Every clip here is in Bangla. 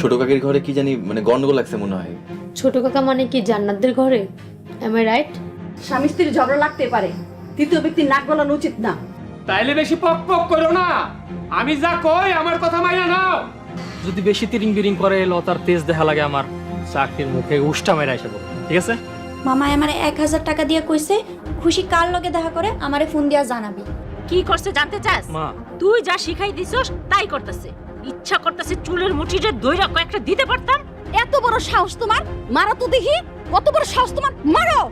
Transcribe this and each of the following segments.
ছোট কাকির ঘরে কি জানি মানে গন্ডগোল লাগছে মনে হয়। ছোট কাকা মানে কি জান্নাতদের ঘরে? এম আই রাইট স্বামী স্ত্রীর ঝগড়া লাগতে পারে। তৃতীয় ব্যক্তি নাক গলানো উচিত না। তাইলে বেশি পক পক করো না। আমি যা কই আমার কথা মাইনা নাও। যদি বেশি তিরিং বিরিং করে লতার তেজ দেখা লাগে আমার চাকরির মুখে উষ্টা মেরা এসে। ঠিক আছে? মামাই আমারে এক হাজার টাকা দিয়ে কইছে খুশি কার লগে দেখা করে আমারে ফোন দিয়া জানাবি। কি করছে জানতে চাস? মা। তুই যা শিখাই দিছস তাই করতেছে। ইচ্ছা করতেছে চুলের মুঠিটা দইরা কয়েকটা দিতে পারতাম? এত বড় সাহস তোমার? মারো তো দেখি। কত বড় সাহস তোমার? মারো!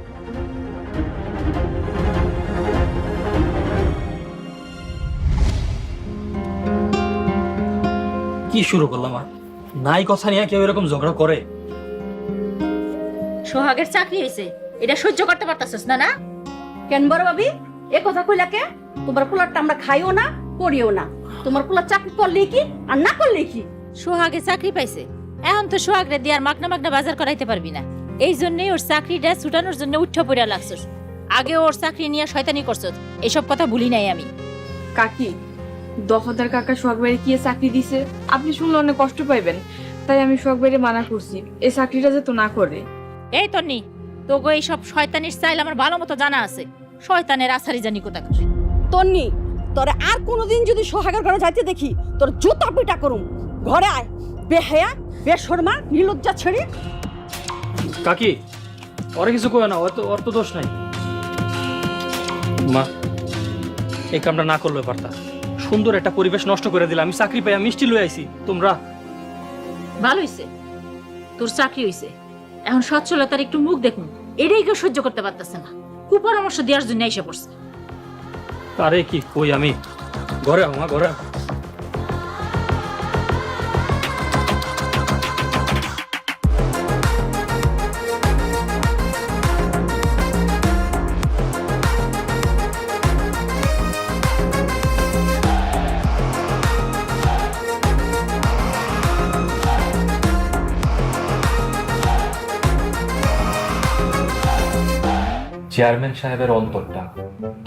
কি শুরু করলাম আর নাই কথা নিয়ে কেউ এরকম ঝগড়া করে? সোহাগের চাকরি হয়েছে এটা সহ্য করতে পারতাছিস না না? কেন বড় ভাবি? এ কথা কইলা কে? তোমার পোলারটা আমরা খাইও না করিও না। তোমার পোলার চাকরি করলে কি আর না করলে কি? সোহাগে চাকরি পাইছে। এখন তো সোহাগরে দিয়ে আর মাগনা মাগনা বাজার করাইতে পারবি না। এই জন্যই ওর চাকরিটা ছুটানোর জন্য উঠে পড়া লাগছস। আগে ওর চাকরি নিয়ে শয়তানি করছস। এসব কথা ভুলি নাই আমি। কাকি দফাদার কাকা সোহাগ ভাইয়ের কি চাকরি দিছে? আপনি শুনলে অনেক কষ্ট পাইবেন। তাই আমি সোহাগ ভাইয়ের মানা করছি এই চাকরিটা যে তো না করে। এই তন্নি তোগো এইসব শয়তানির স্টাইল আমার ভালো মতো জানা আছে। শয়তানের আসারি জানি কোথাকার? তন্নি তোরে আর কোনোদিন যদি সোহাগের ঘরে যাইতে দেখি তোর জুতা পিটা করুম। ঘরে আয়। বেহায়া বেশর্মা নির্লজ্জা ছেড়ে। কাকি ওরে কিছু কয় না ওর তো ওর তো দোষ নাই। মা এই কামটা না করলে পারতা। সুন্দর একটা পরিবেশ নষ্ট করে দিলাম আমি চাকরি পাই মিষ্টি লই আইছি। তোমরা ভালো হইছে। তোর চাকরি হইছে। এখন সচ্ছলতার একটু মুখ দেখুন। এটাই কেউ সহ্য করতে পারতেছে না। কুপরামর্শ দেওয়ার জন্য এসে পড়ছে। আরে কি কই আমি? ঘরে আমা ঘরে চেয়ারম্যান সাহেবের অন্তরটা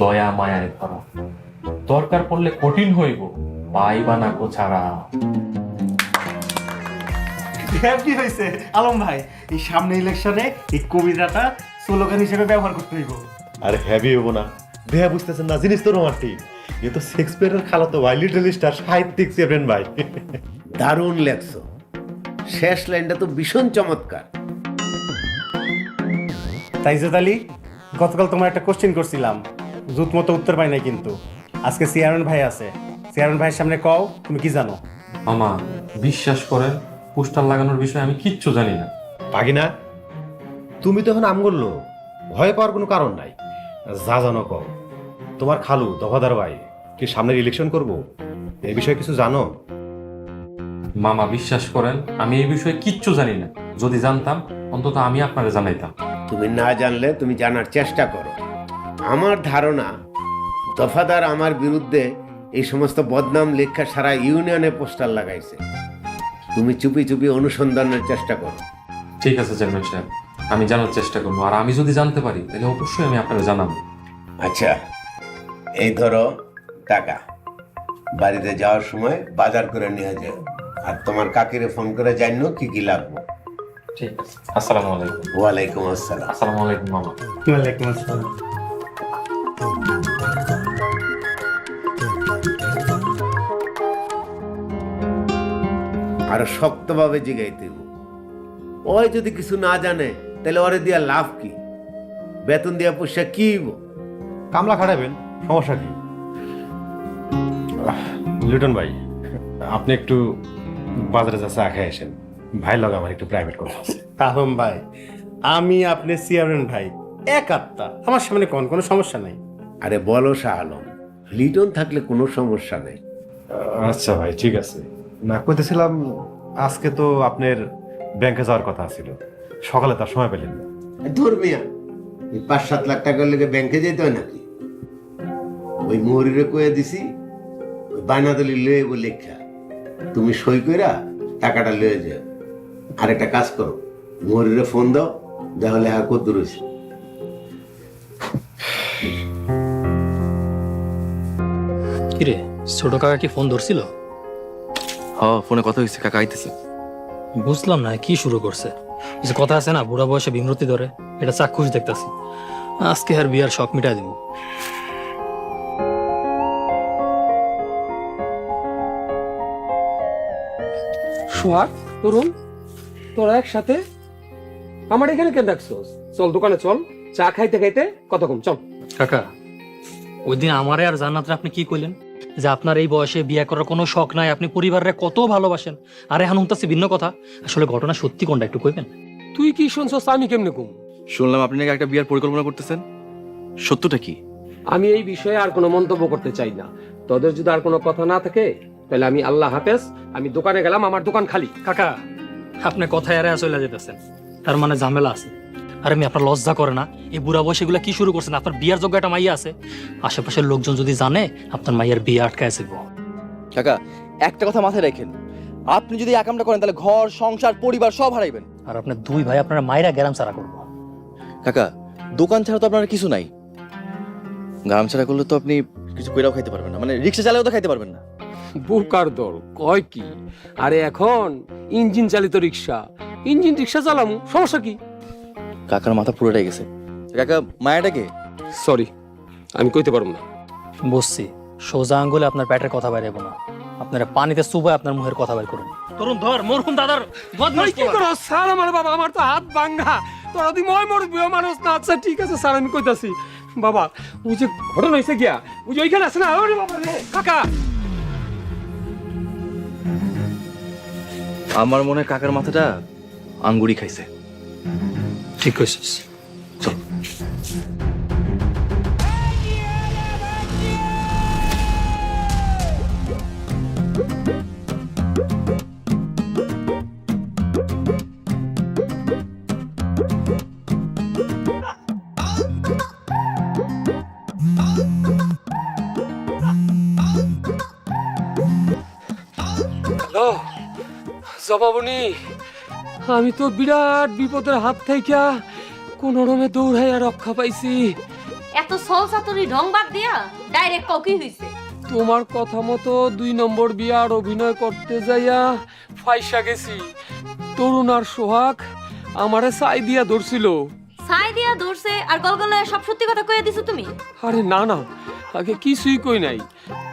দয়া মায়ায় ভরা দরকার পড়লে কঠিন হইব পাইবা না কো ছাড়া। কি হয়েছে আলম ভাই এই সামনে ইলেকশনে এই কবিতাটা স্লোগান হিসেবে ব্যবহার করতে হইব। আরে হ্যাভি হব না। বুঝতেছেন না জিনিস তো রোমান্টিক এ তো শেক্সপিয়ারের খালাতো ভাই লিটল স্টার সাহিত্যিক চেভেন ভাই। দারুণ লেখছো। শেষ লাইনটা তো ভীষণ চমৎকার। তাইজেদ আলী গতকাল তোমার একটা কোশ্চেন করছিলাম। জুত মতো উত্তর পাই নাই কিন্তু। আজকে চেয়ারম্যান ভাই আছে। চেয়ারম্যান ভাইয়ের সামনে কও তুমি কি জানো? মামা বিশ্বাস করেন পোস্টার লাগানোর বিষয়ে আমি কিচ্ছু জানি না। পাগিনা তুমি তো এখন আমগুল লোক। ভয় পাওয়ার কোনো কারণ নাই। যা জানো কও। তোমার খালু দফাদার ভাই কি সামনের ইলেকশন করব? এই বিষয়ে কিছু জানো? মামা বিশ্বাস করেন আমি এই বিষয়ে কিচ্ছু জানি না। যদি জানতাম অন্তত আমি আপনারা জানাইতাম। তুমি না জানলে তুমি জানার চেষ্টা করো। আমার ধারণা দফাদার আমার বিরুদ্ধে এই সমস্ত বদনাম লেখা সারা ইউনিয়নে পোস্টার লাগাইছে। তুমি চুপি চুপি অনুসন্ধানের চেষ্টা করো। ঠিক আছে চেয়ারম্যান সাহেব। আমি জানার চেষ্টা করব। আর আমি যদি জানতে পারি তাহলে অবশ্যই আমি আপনাকে জানাব। আচ্ছা এই ধরো টাকা। বাড়িতে যাওয়ার সময় বাজার করে নিয়ে যাও। আর তোমার কাকিরে ফোন করে জানো কি কি লাগবে। ঠিক আছে। আসসালামু আলাইকুম। ওয়ালাইকুম আসসালাম। আসসালামু আলাইকুম মামা। ওয়ালাইকুম আসসালাম। আরও শক্তভাবে জিগাইতে ওই যদি কিছু না জানে তাহলে ওরে দিয়া লাভ কি? বেতন দিয়া পয়সা কি কামলা খাটাবেন সমস্যা কি? লিটন ভাই আপনি একটু বাজারে যা চা খেয়ে আসেন। ভাই লগে আমার একটু প্রাইভেট কথা আছে। আলম ভাই আমি আপনি চেয়ারম্যান ভাই এক আত্মা। আমার সামনে কোন কোনো সমস্যা নাই। আরে বলো শাহ আলম লিটন থাকলে কোনো সমস্যা নেই। আচ্ছা ভাই ঠিক আছে। না কইতেছিলাম আজকে তো আপনার ব্যাংকে যাওয়ার কথা ছিল। সকালে তার সময় পেলেন না। ধর্মিয়া এই পাঁচ সাত লাখ টাকার লেগে ব্যাংকে যেতে হয় নাকি? ওই মোহরিরে কয়ে দিছি ওই বায়নাদলি লয়ে বলে লেখা তুমি সই কইরা টাকাটা লয়ে যাও। আর একটা কাজ করো মোহরিরে ফোন দাও দেখো লেখা কত রয়েছে কিরে ছোট কাকা কি ফোন ধরছিল? হ ফোনে কথা হয়েছে কাকা আইতেছে। বুঝলাম না কি শুরু করছে? যে কথা আছে না বুড়া বয়সে বিমৃতি ধরে এটা চাক্ষুষ দেখতাছি। আজকে আর বিয়ার শখ মিটাই দিব। সোহাগ তরুণ? তোরা একসাথে আমার এখানে কেন ডাকছোস? চল দোকানে চল চা খাইতে খাইতে কত কম চল। কাকা ওই দিন আমারে আর জান্নাতরে আপনি কি কইলেন? যে আপনার এই বয়সে বিয়ে করার কোনো শখ নাই আপনি পরিবারে কত ভালোবাসেন। আর এখন হুমতাছি ভিন্ন কথা। আসলে ঘটনা সত্যি কোনটা একটু কইবেন? তুই কি শুনছস আমি কেমনে কম? শুনলাম আপনি নাকি একটা বিয়ার পরিকল্পনা করতেছেন। সত্যটা কি? আমি এই বিষয়ে আর কোনো মন্তব্য করতে চাই না। তোদের যদি আর কোনো কথা না থাকে তাহলে আমি আল্লাহ হাফেজ আমি দোকানে গেলাম আমার দোকান খালি। কাকা আপনি কথায় আরে চলে যেতেছেন। তার মানে ঝামেলা আছে। আর আমি আপনার লজ্জা করে না? এই বুড়া বয়সে এগুলা কি শুরু করছেন? আপনার বিয়ার যোগ্য একটা মাইয়া আছে। আশেপাশের লোকজন যদি জানে আপনার মাইয়ার বিয়ে আটকায় যাব কাকা একটা কথা মাথায় রাখেন। আপনি যদি একামটা করেন তাহলে ঘর সংসার পরিবার সব হারাইবেন। আর আপনার দুই ভাই আপনার মায়েরা গ্যারাম ছাড়া করব। কাকা দোকান ছাড়া তো আপনার কিছু নাই। গ্রাম ছাড়া করলে তো আপনি কিছু কইরাও খাইতে পারবেন না। মানে রিক্সা চালাও তো খাইতে পারবেন না। বুকার দল কয় কি? আরে এখন ইঞ্জিন চালিত রিক্সা। ইঞ্জিন রিক্সা চালামু সমস্যা কি? কাকার মাথা পুরোটাই গেছে। কাকা মায়াটাকে সরি আমি কইতে পারব না। বসছি সোজা আঙ্গুলে আপনার পেটের কথা বাইরে না। আপনারা পানিতে চুবায় আপনার মুখের কথা বাইর করুন। তরুণ ধর মরহুম দাদার বদমাইশ কি করো স্যার আমার বাবা আমার তো হাত ভাঙ্গা। তোরা তুই ময় মর বিয় মানুষ না। আচ্ছা ঠিক আছে স্যার আমি কইতাছি। বাবা ওই যে ঘটনা হয়েছে গিয়া ওই যে ওইখানে আছে না? আরে বাবা রে কাকা! আমার মনে কাকার মাথাটা আঙ্গুরি খাইছে। ঠিক কইছিস। আমি তো বিরাট বিপদের হাত থেকে কোন রমে দৌড়াইয়া রক্ষা পাইছি। এত সল সাতরি ঢং বাদ দিয়া ডাইরেক্ট ককি হইছে। তোমার কথা মতো দুই নম্বর বিয়ার অভিনয় করতে যাইয়া ফাইসা গেছি। তরুণ আর সোহাগ আমারে সাই দিয়া ধরছিল। ছাই দিয়া ধরছে আর গলগলে সব সত্যি কথা কইয়া দিছো তুমি? আরে না না আগে কিছুই কই নাই।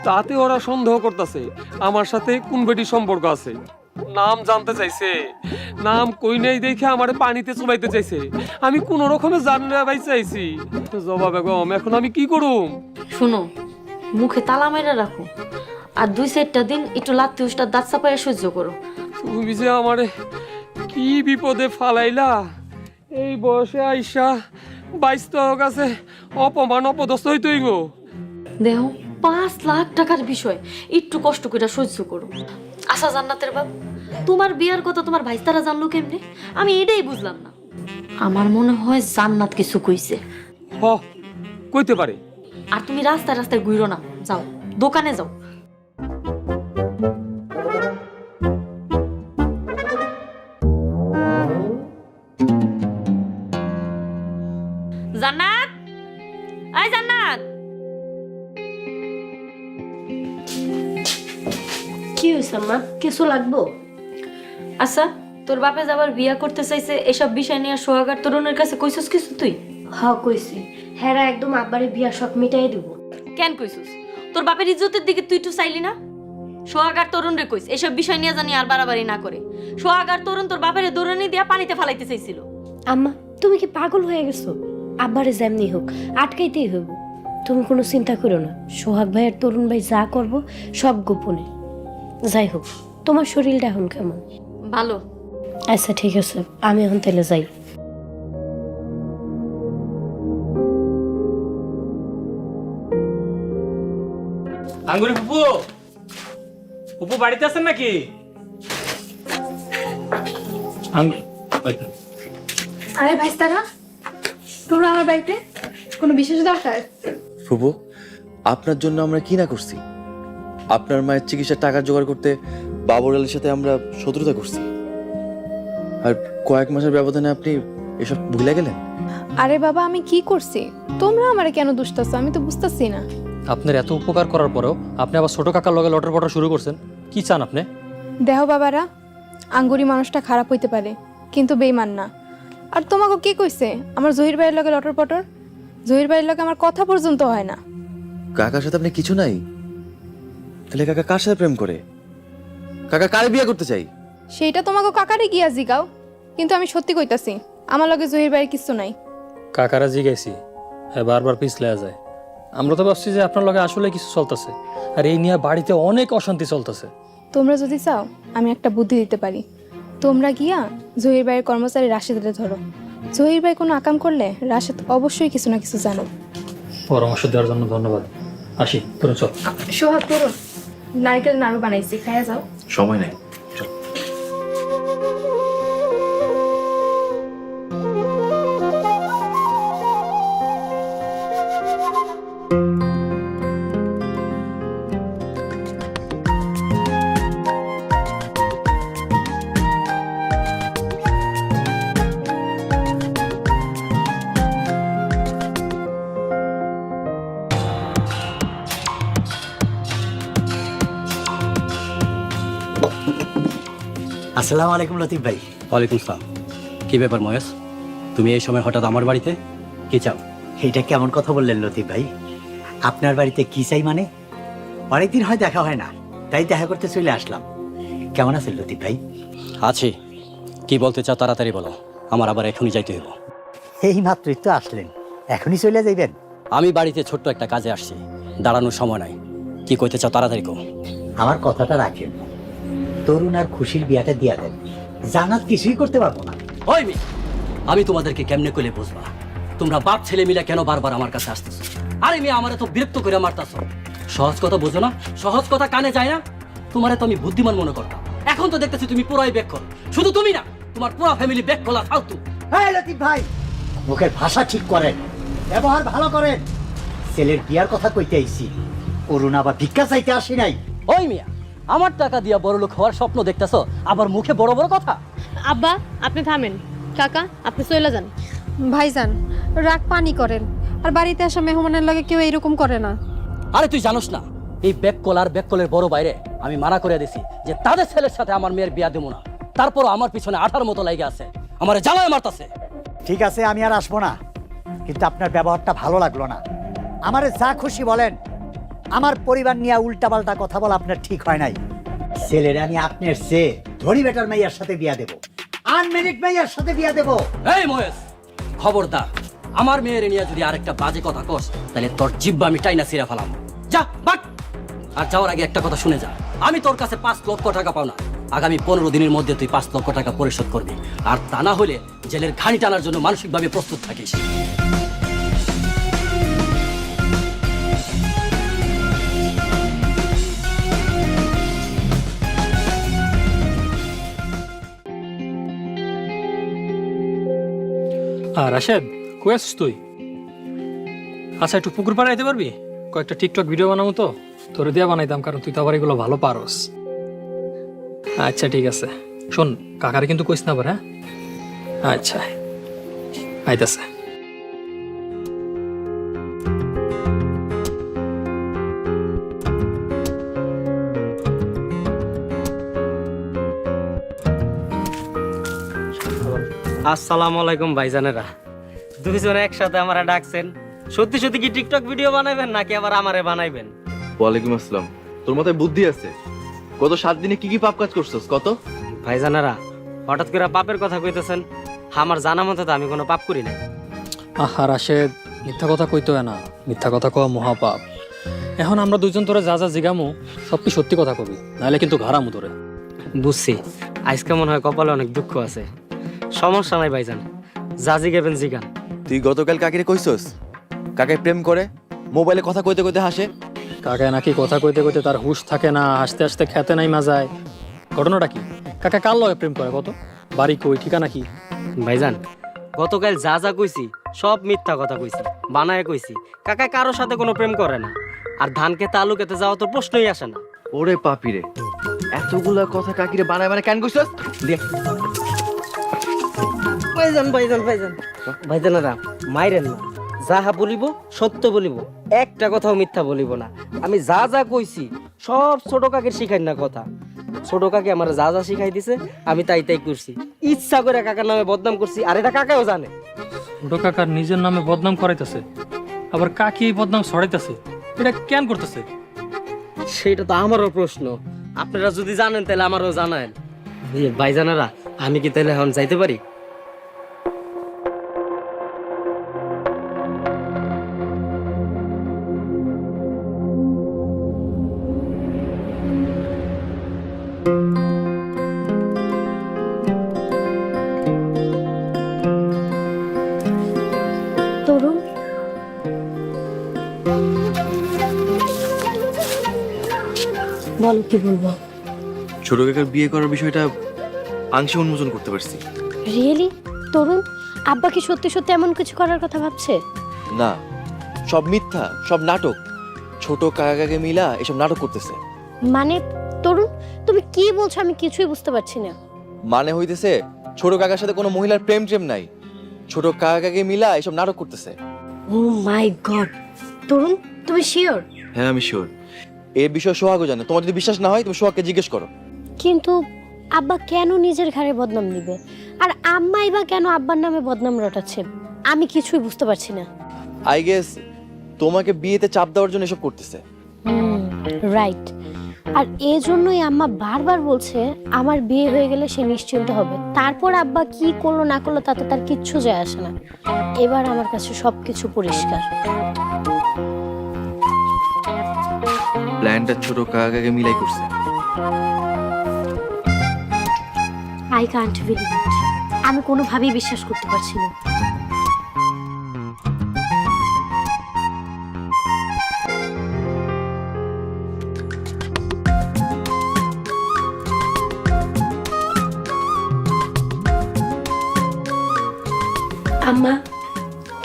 তাতে ওরা সন্দেহ করতেছে। আমার সাথে কোন বেটি সম্পর্ক আছে? নাম জানতে চাইছে। নাম কই নাই দেখে আমারে পানিতে চুবাইতে চাইছে। আমি কোন রকমে জানলে ভাই চাইছি। জবা বেগম এখন আমি কি করুম? শুনো মুখে তালা মেরে রাখো। আর দুই চারটা দিন একটু লাত্তি উষ্টার দাঁত চাপাইয়া সহ্য করো। তুমি যে আমারে কি বিপদে ফালাইলা? এই বয়সে আইসা বাইশ কাছে অপমান অপদস্থ হইতে হইব। দেহ পাঁচ লাখ টাকার বিষয় একটু কষ্ট করে সহ্য করো। আশা জান্নাতের বাপ। তোমার বিয়ার কথা তোমার ভাইস্তারা জানলো কেমনে? আমি এটাই বুঝলাম না। আমার মনে হয় জান্নাত কিছু কইছে। হ কইতে পারে। আর তুমি রাস্তায় রাস্তায় ঘুরো না। যাও দোকানে যাও। কি মা কিছু লাগবো? আচ্ছা তোর বাপে যাবার বিয়া করতে চাইছে এসব বিষয় নিয়ে সোহাগার তরুণের কাছে কইছস কিছু তুই? হ কইছি। হেরা একদম আব্বারে বিয়ার শখ মিটাই দিব। কেন কইছস তোর বাপের ইজ্জতের দিকে তুই একটু চাইলি না? সোহাগার তরুণ রে কইস এসব বিষয় নিয়ে জানি আর বাড়াবাড়ি না করে। সোহাগার তরুণ তোর বাপের দৌড়ানি দিয়া পানিতে ফালাইতে চাইছিল। আম্মা তুমি কি পাগল হয়ে গেছো? আব্বারে যেমনি হোক আটকাইতেই হইব। তুমি কোনো চিন্তা করো না সোহাগ ভাই আর তরুণ ভাই যা করব সব গোপনে। যাই হোক তোমার শরীরটা এখন কেমন? ভালো। আচ্ছা ঠিক আছে। আমি এখন তাহলে যাই। আঙ্গুরি ফুপু ফুপু বাড়িতে আছেন নাকি? আঙ্গুর আরে ভাইস্তারা তোমরা আমার বাড়িতে কোনো বিশেষ দরকার? ফুবু আপনার জন্য আমরা কি না করছি? আপনার মায়ের চিকিৎসার টাকা জোগাড় করতে বাবর আলীর সাথে আমরা শত্রুতা করছি। আর কয়েক মাসের ব্যবধানে আপনি এসব ভুলে গেলেন? আরে বাবা আমি কি করছি? তোমরা আমারে কেন দুষ্টাছো আমি তো বুঝতেছি না। আপনার এত উপকার করার পরেও আপনি আবার ছোট কাকার লগে লটর পটর শুরু করছেন। কি চান আপনি? দেহ বাবারা আঙ্গুরি মানুষটা খারাপ হইতে পারে কিন্তু বেইমান না। আর তোমাকে কে কইছে? আমার জহির ভাইয়ের লগে লটর পটর? জহির ভাইয়ের লগে আমার কথা পর্যন্ত হয় না। কাকার সাথে আপনি কিছু নাই? তাহলে কাকা কার সাথে প্রেম করে? কাকা কারে বিয়ে করতে চাই? সেইটা তোমাকে কাকারে গিয়া জিগাও কিন্তু আমি সত্যি কইতাছি আমার লগে জহির ভাইয়ের কিছু নাই। কাকারা জিগাইছি হ্যাঁ বারবার পিছলে যায়। আমরা তো ভাবছি যে আপনার লগে আসলে কিছু চলতেছে আর এই নিয়ে বাড়িতে অনেক অশান্তি চলতেছে। তোমরা যদি চাও আমি একটা বুদ্ধি দিতে পারি। তোমরা গিয়া জহির ভাইয়ের কর্মচারী রাশেদরে ধরো। জহির ভাই কোনো আকাম করলে রাশেদ অবশ্যই কিছু না কিছু জানো পরামর্শ দেওয়ার জন্য ধন্যবাদ। আসি তোর চল। সোহাগ করুন নারকেল নাড়ু বানাইছি খাইয়া যাও। সময় নেই। আসসালামু আলাইকুম লতিফ ভাই। ওয়ালাইকুম সালাম। কি ব্যাপার মহেশ? তুমি এই সময় হঠাৎ আমার বাড়িতে? কি চাও? এইটা কেমন কথা বললেন লতিফ ভাই? আপনার বাড়িতে কি চাই মানে? অনেকদিন হয় দেখা হয় না তাই দেখা করতে চলে আসলাম। কেমন আছেন লতিফ ভাই? আছি। কি বলতে চাও তাড়াতাড়ি বলো। আমার আবার এখনই যাইতে হইব। এই মাত্রই তো আসলেন। এখনই চলে যাইবেন? আমি বাড়িতে ছোট্ট একটা কাজে আসছি। দাঁড়ানোর সময় নাই। কি কইতে চাও তাড়াতাড়ি কো আমার কথাটা রাখেন। তরুণ আর খুশির বিয়াটা দিয়া দেন। জানাত কিছুই করতে পারব না। ওই মেয়ে আমি তোমাদেরকে কেমনে কইলে বুঝবা? তোমরা বাপ ছেলে মিলে কেন বারবার আমার কাছে আসতেছো? আরে মেয়ে আমার তো বিরক্ত করে মারতাছ। সহজ কথা বোঝো না? সহজ কথা কানে যায় না? তোমারে তো আমি বুদ্ধিমান মনে করতাম। এখন তো দেখতেছি তুমি পুরাই বেক করো শুধু তুমি না তোমার পুরো ফ্যামিলি বেক খোলা ফালতু। হ্যাঁ লতিফ ভাই মুখের ভাষা ঠিক করেন ব্যবহার ভালো করেন। ছেলের বিয়ার কথা কইতে আইছি অরুণ আবার ভিক্ষা চাইতে আসি নাই। ওই মিয়া আমার টাকা দিয়া বড় লোক হওয়ার স্বপ্ন দেখতেছো আবার মুখে বড় বড় কথা? আব্বা আপনি থামেন। কাকা আপনি চলে যান। ভাইজান রাগ পানি করেন। আর বাড়িতে আসা মেহমানের লগে কেউ এরকম করে না। আরে তুই জানোস না এই ব্যাক কল আর ব্যাক কলের বড় বাইরে আমি মানা করে দিছি যে তাদের ছেলের সাথে আমার মেয়ের বিয়া দেবো না। তারপরও আমার পিছনে আঠার মতো লাগে আছে আমার জ্বালায় মারতাছে। ঠিক আছে আমি আর আসব না। কিন্তু আপনার ব্যবহারটা ভালো লাগল না। আমারে যা খুশি বলেন আমার পরিবার নিয়ে উল্টাপাল্টা কথা বলা আপনার ঠিক হয় নাই। ছেলেরা আমি আপনার সে ধনী বেটার মাইয়ার সাথে বিয়া দেব। মাইয়ার সাথে বিয়া দেব। এই মহেশ, খবরদার, আমার মেয়ের নিয়ে যদি আরেকটা বাজে কথা কস, তাহলে তোর জিব্বা আমি টাইনা ছিঁড়ে ফেলাম। যা, বাট! আর যাওয়ার আগে একটা কথা শুনে যা। আমি তোর কাছে পাঁচ লক্ষ টাকা পাও না। আগামী পনেরো দিনের মধ্যে তুই পাঁচ লক্ষ টাকা পরিশোধ করবি। আর তা না হলে জেলের ঘানি টানার জন্য মানসিকভাবে প্রস্তুত থাকিস। আর রাশেদ, কই আছিস তুই? আচ্ছা একটু পুকুর পাড়ে আইতে পারবি? কয়েকটা টিকটক ভিডিও বানাবো তো। তোরে দিয়া বানাইতাম, কারণ তুই তো আবার এগুলো ভালো পারস। আচ্ছা ঠিক আছে। শোন, কাকারে কিন্তু কইস না আবার হ্যাঁ? আচ্ছা আইতাছে। আসসালামু আলাইকুম ভাইজানেরা। দুইজনে একসাথে আমারা ডাকছেন। সত্যি সত্যি কি টিকটক ভিডিও বানাইবেন নাকি আবার আমারে বানাইবেন? ওয়ালাইকুম আসসালাম। তোর মাথায় বুদ্ধি আছে। গত সাত দিনে কি কি পাপ কাজ করছস? কত? ভাইজানেরা হঠাৎ করে পাপের কথা কইতেছেন। আমার জানা মতো তো আমি কোনো পাপ করি নাই। আহা রাশেদ মিথ্যা কথা কইতো না। মিথ্যা কথা কওয়া মহাপাপ। এখন আমরা দুইজন তোরে যা যা জিগামু সব কি সত্যি কথা কবি? নাহলে কিন্তু ঘাড়ামু তোরে। বুঝছি। আজকে মনে হয় কপালে অনেক দুঃখ আছে। সমস্যা নাই ভাইজান। যা জিগাবেন জিগান। তুই গতকাল কাকিরে কইছস? কাকায় প্রেম করে? মোবাইলে কথা কইতে কইতে হাসে? কাকায় নাকি কথা কইতে কইতে তার হুশ থাকে না হাসতে হাসতে খেতে নাই মাজায়। ঘটনাটা কি? কাকা কার লগে প্রেম করে কত? বাড়ি কই ঠিকানা কি? ভাইজান গতকাল যা যা কইছি সব মিথ্যা কথা কইছি বানায় কইছি। কাকা কারোর সাথে কোনো প্রেম করে না। আর ধানকে খেতে যাওয়া তো প্রশ্নই আসে না। ওরে পাপিরে এতগুলা কথা কাকিরে বানায় বানায় কেন কইছস? দিয়ে ভাইজান ভাইজান ভাইজান। ভাইজানেরা মাইরেন না। যাহা বলিব সত্য বলিব একটা কথাও মিথ্যা বলিব না। আমি যা যা কইছি সব ছোট কাকের শিখাই না কথা। ছোট কাকে আমার যা যা শিখাই দিছে আমি তাই তাই করছি। ইচ্ছা করে কাকার নামে বদনাম করছি আর এটা কাকাও জানে। ছোট কাকার নিজের নামে বদনাম করাইতেছে আবার কাকি এই বদনাম ছড়াইতেছে এটা কেন করতেছে? সেটা তো আমারও প্রশ্ন। আপনারা যদি জানেন তাহলে আমারও জানান ভাইজানারা আমি কি তাহলে এখন যাইতে পারি? বলব? ছোট কাকার বিয়ে করার বিষয়টা আংশে উন্মোচন করতে পারছি। রিয়েলি তরুণ আব্বা কি সত্যি সত্যি এমন কিছু করার কথা ভাবছে? না সব মিথ্যা সব নাটক। ছোট কাকাকে মিলা এসব নাটক করতেছে। মানে তরুণ তুমি কি বলছো আমি কিছুই বুঝতে পারছি না। মানে হইতেছে ছোট কাকার সাথে কোনো মহিলার প্রেম প্রেম নাই। ছোট কাকাকে মিলা এসব নাটক করতেছে। ও মাই গড তরুণ তুমি শিওর হ্যাঁ আমি শিওর এই বিষয়ে সোহাগও জানে। তোমার যদি বিশ্বাস না হয় তুমি সোহাগকে জিজ্ঞেস করো। কিন্তু আব্বা কেন নিজের ঘাড়ে বদনাম নিবে? আর আম্মাই বা কেন আব্বার নামে বদনাম রটাচ্ছে আমি কিছুই বুঝতে পারছি না। আই গেস তোমাকে বিয়েতে চাপ দেওয়ার জন্য এসব করতেছে। রাইট আর এই জন্যই আম্মা বারবার বলছে আমার বিয়ে হয়ে গেলে সে নিশ্চিন্ত হবে। তারপর আব্বা কি করল না করল তাতে তার কিচ্ছু যায় আসে না। এবার আমার কাছে সবকিছু পরিষ্কার। প্ল্যানটা ছোট কাকাকে মিলাই করছে। আই কান্ট বিলিভ ইট আমি কোনোভাবেই বিশ্বাস করতে পারছি না। আম্মা,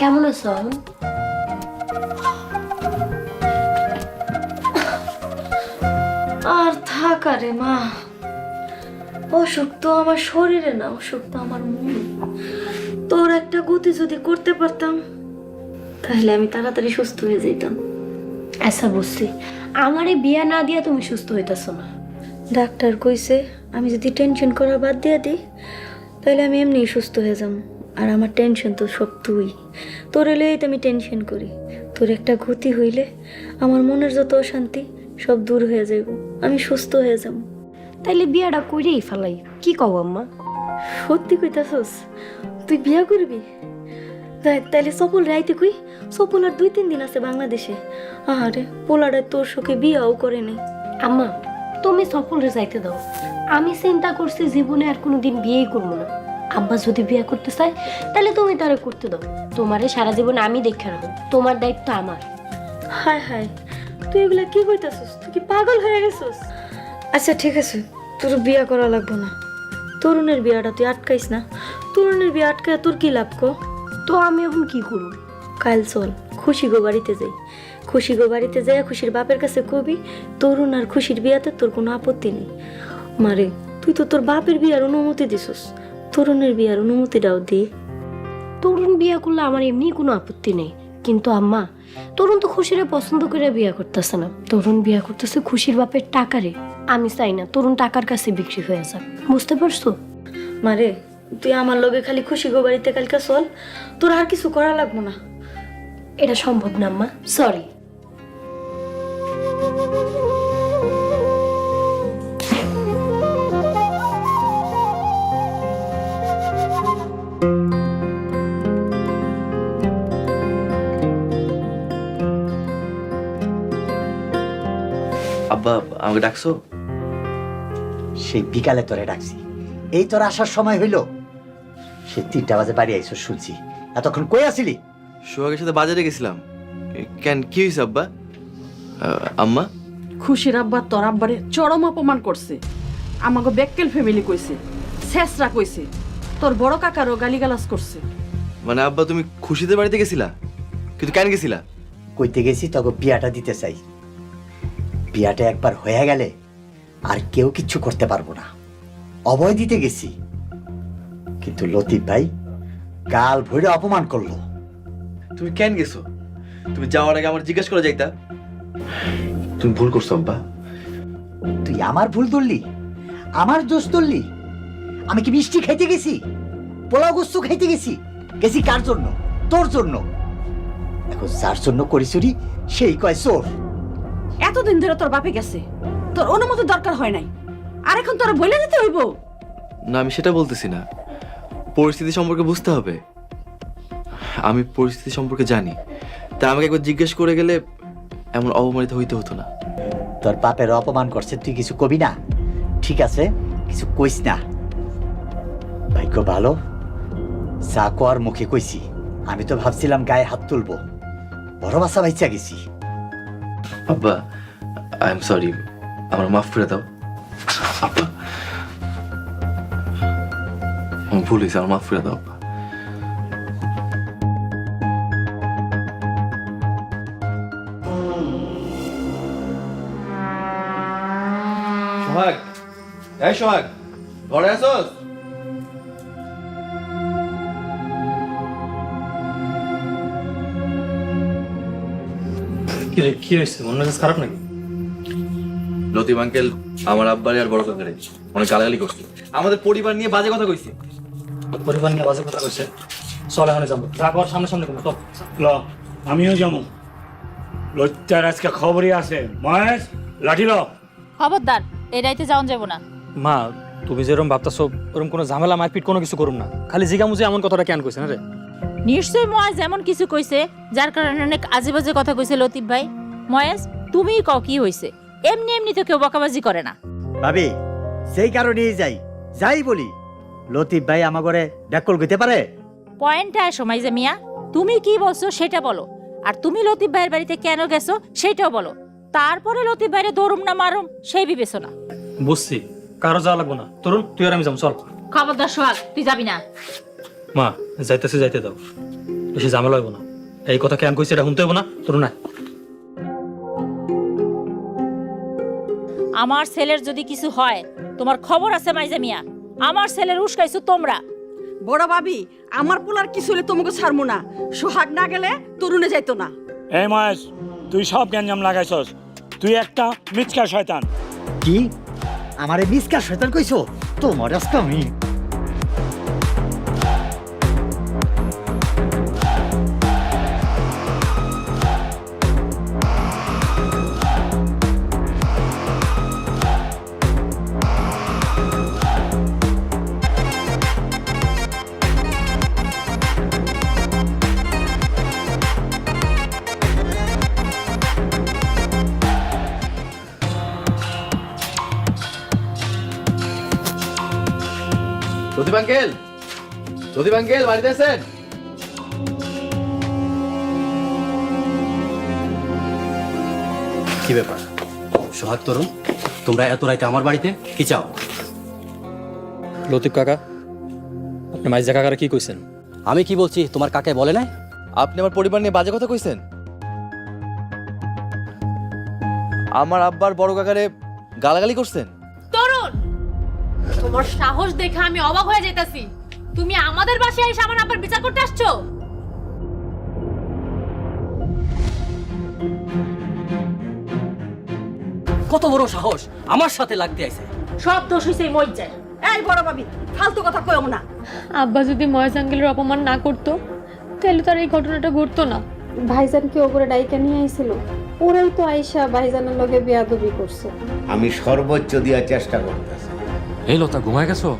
কেমন আছো? থাক মা। অসুখ তো আমার শরীরে না অসুখ তো আমার মন। তোর একটা গতি যদি করতে পারতাম তাহলে আমি তাড়াতাড়ি সুস্থ হয়ে যেতাম আচ্ছা বুঝছি। আমারে বিয়া না দিয়া তুমি সুস্থ হইতাছো না। ডাক্তার কইছে আমি যদি টেনশন করা বাদ দিয়ে দিই তাহলে আমি এমনি সুস্থ হয়ে যাব আর আমার টেনশন তো সব তুই। তোর এলেই তো আমি টেনশন করি। তোর একটা গতি হইলে আমার মনের যত অশান্তি সব দূর হয়ে যাইব। আমি সুস্থ হয়ে যাব। তাইলে বিয়াটা কইরেই ফেলাই। কি কও আম্মা? সত্যি কইতাছস তুই বিয়া করবি? তাই তাইলে সফল রাইতে কই? সফল আর দুই তিন দিন আছে বাংলাদেশে। আরে পোলারে তোর শোকে বিয়াও করে নাই। আম্মা তুমি সফলরে যাইতে দাও। আমি চিন্তা করছি জীবনে আর কোনোদিন বিয়েই করব না। আব্বা যদি বিয়ে করতে চায় তাহলে তুমি তারে করতে দাও। তোমারে সারা জীবন আমি দেখে রাখব। তোমার দায়িত্ব আমার। হায় হায় তুই এগুলা কি কইতাছস তুই কি পাগল হয়ে গেছস আচ্ছা ঠিক আছে। তোর বিয়া করা লাগবে না। তরুণের বিয়াটা তুই আটকাইস না? তরুণের বিয়া আটকায় তোর কি লাভ কো? তো আমি এখন কি করব কাল চল খুশি গো বাড়িতে যাই। খুশি গো বাড়িতে যাই খুশির বাপের কাছে কবি তরুণ আর খুশির বিয়াতে তোর কোনো আপত্তি নেই। মারে তুই তো তোর বাপের বিয়ার অনুমতি দিছস। তরুণের বিয়ার অনুমতিটাও দে। তরুণ বিয়া করলে আমার এমনি কোনো আপত্তি নেই। কিন্তু আম্মা তরুণ তো খুশিরে পছন্দ করে বিয়া করতেছে না। তরুণ বিয়া করতেছে খুশির বাপের টাকারে আমি চাই না তরুণ টাকার কাছে বিক্রি হয়ে যাক। বুঝতে পারছ? মারে তুই আমার লগে খালি খুশি গো বাড়িতে কালকে চল। তোর আর কিছু করা লাগবো না। এটা সম্ভব না আম্মা। সরি আমাকে ডাকছো? সেই বিকালে তোরে ডাকছি। এই তোর আসার সময় হইল? সে তিনটা বাজে বাড়ি আইসো শুনছি। এতক্ষণ কই আসিলি সোহাগের সাথে বাজারে গেছিলাম। কেন কি হয়েছে আব্বা? আম্মা? খুশির আব্বা তোর আব্বারে চরম অপমান করছে। আমাকে বেক্কেল ফ্যামিলি কইছে শেষরা কইছে তোর বড় কাকারও গালিগালাজ করছে। মানে আব্বা তুমি খুশিতে বাড়িতে গেছিলা? কিন্তু কেন গেছিলা? কইতে গেছি তোকে বিয়াটা দিতে চাই। বিয়াটা একবার হয়ে গেলে আর কেউ কিচ্ছু করতে পারব না। অভয় দিতে গেছি। কিন্তু লতিফ ভাই কাল ভরে অপমান করল। তুমি কেন গেছো? তুমি যাওয়ার আগে আমার জিজ্ঞেস করে যাইতা। তুমি ভুল করছ আব্বা। তুই আমার ভুল ধরলি? আমার দোষ তুললি আমি কি মিষ্টি খাইতে গেছি? পোলাও গুস্তু খাইতে গেছি? গেছি কার জন্য? তোর জন্য। এখন যার জন্য করি চুরি সেই কয় চোর। এতদিন ধরে তোর বাপে গেছে। তোর অনুমতি দরকার হয় নাই। আর এখন তোর বলে দিতে হইব? না আমি সেটা বলতেছি না। পরিস্থিতি সম্পর্কে বুঝতে হবে। আমি পরিস্থিতি সম্পর্কে জানি। তা আমাকে একবার জিজ্ঞেস করে গেলে এমন অবমানিত হইতে হতো না। তোর বাপের অপমান করছে তুই কিছু কবি না? ঠিক আছে কিছু কইস না। ভাগ্য ভালো যা কর মুখে কইছি। আমি তো ভাবছিলাম গায়ে হাত তুলবো। বড় বাসা ভাইচা গেছি। আব্বা আই এম সরি আমার মাফ করে দাও। আব্বা, আমার ভুল হয়েছে, আমার মাফ করে দাও, আব্বা। সোহাগ, এই সোহাগ, ঘরে আসোস কি রে কি হয়েছে? মন মেজাজ খারাপ নাকি? লতিফ আঙ্কেল আমার আব্বারে আর বড় কাকারে অনেক গালাগালি করছে। আমাদের পরিবার নিয়ে বাজে কথা কইছে। পরিবার নিয়ে বাজে কথা কইছে? চল এখানে যাব। যা কর সামনে সামনে কোনো ল আমিও যাব। লজ্জার আজকে খবরই আছে। মহেশ লাঠি ল। খবরদার এই রাইতে যাওন যাব না। মা তুমি যেরকম ভাবতাছো ওরকম কোনো ঝামেলা মারপিট কোনো কিছু করুম না। খালি জিগামুজি এমন কথাটা কেন কইছে না রে? নিশ্চয়ই মহেশ এমন কিছু কইছে যার কারণে অনেক আজে বাজে কথা কইছে লতিফ ভাই। মহেশ তুমিই কও কি হইছে? এমনি এমনি তো কেউ বকাবাজি করে না। ভাবি সেই কারণেই যাই। যাই বলি। লতিফ ভাই আমার ঘরে ডাকল গইতে পারে? পয়েন্টটা সময় যে মিয়া। তুমি কি বলছো সেটা বলো। আর তুমি লতিফ ভাইয়ের বাড়িতে কেন গেছো সেটাও বলো। তারপরে লতিফ ভাইরে দৌড়ুম না মারুম সেই বিবেচনা। বুঝছি। কারও যাওয়া লাগবো না। তরুণ তুই আর আমি যাম চল। খবরদার সোহাগ তুই যাবি না। মা যাইতেছে যাইতে দাও। বেশি ঝামেলা হইব না। এই কথা কেন কইছে এটা শুনতে হইব না? তরুণ না আমার ছেলের যদি কিছু হয় তোমার খবর আছে মাইজে মিয়া। আমার ছেলের উস্কাইছো তোমরা। বড় ভাবি আমার পোলার কিছু হলে তোমাকে ছাড়বো না। সোহাগ না গেলে তরুণে যাইতো না। এই মহেশ তুই সব গ্যাঞ্জাম লাগাইছস। তুই একটা মিচকা শয়তান। কি? আমারে মিসকা শয়তান কইছো? তোমার আজকে আমি আঙ্কেল? লতিফ আঙ্কেল বাড়িতে আছেন? কি ব্যাপার? সোহাগ তরুণ তোমরা এত রাইতে আমার বাড়িতে? কি চাও? লতিফ কাকা আপনি মাইজা কাকারা কি কইছেন? আমি কি বলছি তোমার কাকে বলে নাই? আপনি আমার পরিবার নিয়ে বাজে কথা কইছেন? আমার আব্বার বড় কাকারে গালাগালি করছেন? তোমার সাহস দেখে আমি অবাক হয়ে যাইতাছি তুমি আমাদের বাসায় এসে আমার আব্বার বিচার করতে আসছো? কত বড় সাহস আমার সাথে লাগতে আইছে। সব দোষ হইছে মজ্জার এই বড় ভাবি ফালতু কথা কয়েও না। আব্বা যদি মহেশ আঙ্কেলের অপমান না করতো তাহলে তার এই ঘটনাটা ঘটতো না। ভাইজান কি ওপরে ডাইকা নিয়ে আইছিল? ওরাই তো আইসা ভাইজানের লগে বিয়াদবি করছে। আমি সর্বোচ্চ দেওয়ার চেষ্টা করতেছি। এই লতা ঘুমায় গেছো?